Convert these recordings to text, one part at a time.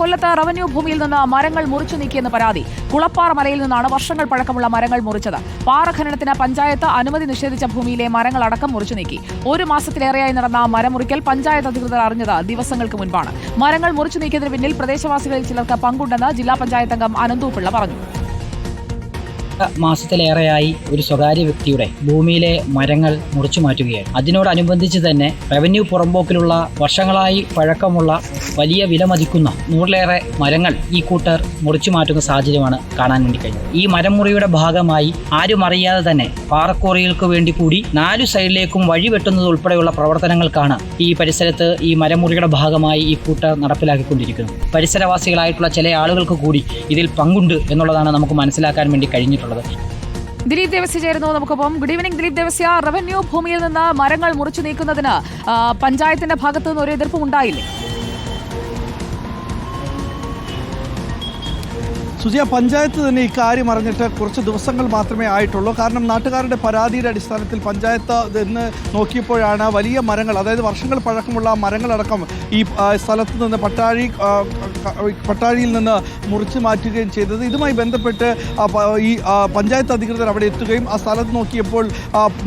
കൊല്ലത്ത് റവന്യൂ ഭൂമിയിൽ നിന്ന് മരങ്ങൾ മുറിച്ചു നീക്കിയെന്ന് പരാതി. കുളപ്പാറ മലയിൽ നിന്നാണ് വർഷങ്ങൾ പഴക്കമുള്ള മരങ്ങൾ മുറിച്ചത്. പാറ ഖനനത്തിന് പഞ്ചായത്ത് അനുമതി നിഷേധിച്ച ഭൂമിയിലെ മരങ്ങൾ അടക്കം മുറിച്ചു നീക്കി. ഒരു മാസത്തിലേറെയായി നടന്ന മരമുറിക്കൽ പഞ്ചായത്ത് അധികൃതർ അറിഞ്ഞത് ദിവസങ്ങൾക്ക് മുൻപാണ്. മരങ്ങൾ മുറിച്ചു നീക്കിയതിന് പിന്നിൽ പ്രദേശവാസികളിൽ ചിലർക്ക് പങ്കുണ്ടെന്ന് ജില്ലാ പഞ്ചായത്ത് അംഗം അനന്തു പിള്ള പറഞ്ഞു. മാസത്തിലേറെയായി ഒരു സ്വകാര്യ വ്യക്തിയുടെ ഭൂമിയിലെ മരങ്ങൾ മുറിച്ചു മാറ്റുകയാണ്. അതിനോടനുബന്ധിച്ച് തന്നെ റവന്യൂ പുറമ്പോക്കിലുള്ള വർഷങ്ങളായി പഴക്കമുള്ള വലിയ വില മതിക്കുന്ന നൂറിലേറെ മരങ്ങൾ ഈ കൂട്ടർ മുറിച്ചു മാറ്റുന്ന സാഹചര്യമാണ് കാണാൻ വേണ്ടി കഴിഞ്ഞത്. ഈ മരം മുറിയുടെ ഭാഗമായി ആരും അറിയാതെ തന്നെ പാറക്കോറികൾക്ക് വേണ്ടി കൂടി നാലു സൈഡിലേക്കും വഴി വെട്ടുന്നത് ഉൾപ്പെടെയുള്ള പ്രവർത്തനങ്ങൾക്കാണ് ഈ പരിസരത്ത് ഈ മരമുറിയുടെ ഭാഗമായി ഈ കൂട്ടർ നടപ്പിലാക്കിക്കൊണ്ടിരിക്കുന്നത്. പരിസരവാസികളായിട്ടുള്ള ചില ആളുകൾക്ക് കൂടി ഇതിൽ പങ്കുണ്ട് എന്നുള്ളതാണ് നമുക്ക് മനസ്സിലാക്കാൻ വേണ്ടി കഴിഞ്ഞിട്ടുള്ളത്. ദിലീപ് ദേവസ്യ ചേരുന്നു നമുക്കൊപ്പം. Good evening Dileep Devasya. Revenue ഭൂമിയിൽ നിന്ന് മരങ്ങൾ മുറിച്ചു നീക്കുന്നതിന് പഞ്ചായത്തിന്റെ ഭാഗത്തു നിന്ന് ഒരു എതിർപ്പും ഉണ്ടായില്ലേ? സുജിയ പഞ്ചായത്ത് തന്നെ ഇക്കാര്യം അറിഞ്ഞിട്ട് കുറച്ച് ദിവസങ്ങൾ മാത്രമേ ആയിട്ടുള്ളൂ. കാരണം നാട്ടുകാരുടെ പരാതിയുടെ അടിസ്ഥാനത്തിൽ പഞ്ചായത്ത് ഇന്ന് നോക്കിയപ്പോഴാണ് വലിയ മരങ്ങൾ അതായത് വർഷങ്ങൾ പഴക്കമുള്ള മരങ്ങളടക്കം ഈ സ്ഥലത്ത് നിന്ന് പട്ടാഴി പട്ടാഴിയിൽ നിന്ന് മുറിച്ച് മാറ്റുകയും ചെയ്തത്. ഇതുമായി ബന്ധപ്പെട്ട് ഈ പഞ്ചായത്ത് അധികൃതർ അവിടെ എത്തുകയും ആ സ്ഥലത്ത് നോക്കിയപ്പോൾ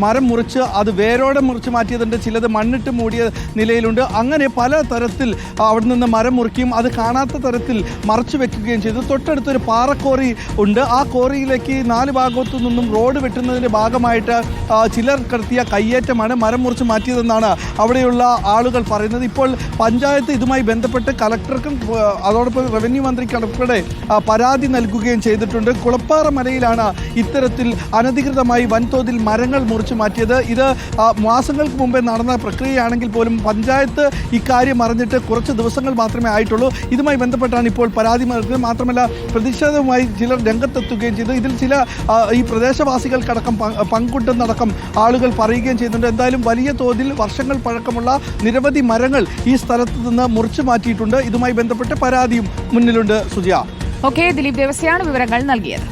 മരം മുറിച്ച് അത് വേരോടെ മുറിച്ച് മാറ്റിയതുണ്ട്. ചിലത് മണ്ണിട്ട് മൂടിയ നിലയിലുണ്ട്. അങ്ങനെ പല തരത്തിൽ അവിടെ നിന്ന് മരം മുറിക്കുകയും അത് കാണാത്ത തരത്തിൽ മറച്ചു വെക്കുകയും ചെയ്തു. തൊട്ടടുത്തൊരു പാറക്കോറി ഉണ്ട്. ആ കോറിയിലേക്ക് നാല് ഭാഗത്തു നിന്നും റോഡ് വെട്ടുന്നതിന്റെ ഭാഗമായിട്ട് ചിലർ നടത്തിയ കയ്യേറ്റമാണ്. മരം മുറിച്ച് മാറ്റിയതെന്നാണ് അവിടെയുള്ള ആളുകൾ പറയുന്നത്. ഇപ്പോൾ പഞ്ചായത്ത് ഇതുമായി ബന്ധപ്പെട്ട് കലക്ടർക്കും അതോടൊപ്പം റവന്യൂ മന്ത്രിക്ക് ഉൾപ്പെടെ പരാതി നൽകുകയും ചെയ്തിട്ടുണ്ട്. കുളപ്പാറ മലയിലാണ് ഇത്തരത്തിൽ അനധികൃതമായി വൻതോതിൽ മരങ്ങൾ മുറിച്ചു മാറ്റിയത്. ഇത് മാസങ്ങൾക്ക് മുമ്പേ നടന്ന പ്രക്രിയയാണെങ്കിൽ പോലും പഞ്ചായത്ത് ഇക്കാര്യം അറിഞ്ഞിട്ട് കുറച്ച് ദിവസങ്ങൾ മാത്രമേ ആയിട്ടുള്ളൂ. ഇതുമായി ബന്ധപ്പെട്ടാണ് ഇപ്പോൾ പരാതി നൽകുന്നത് മാത്രമല്ല പ്രതിഷേധവുമായി ചിലർ രംഗത്തെത്തുകയും ചെയ്തു. ഇതിൽ ചില ഈ പ്രദേശവാസികൾക്കടക്കം പങ്കുണ്ടെന്നടക്കം ആളുകൾ പറയുകയും ചെയ്യുന്നുണ്ട്. എന്തായാലും വലിയ തോതിൽ വർഷങ്ങൾ പഴക്കമുള്ള നിരവധി മരങ്ങൾ ഈ സ്ഥലത്ത് നിന്ന് മുറിച്ചു മാറ്റിയിട്ടുണ്ട്. ഇതുമായി ബന്ധപ്പെട്ട് പരാതിയും മുന്നിലുണ്ട്. സുജിയ. ഓക്കെ ദിലീപ് ദേവസ്യാണ് വിവരങ്ങൾ നൽകിയത്.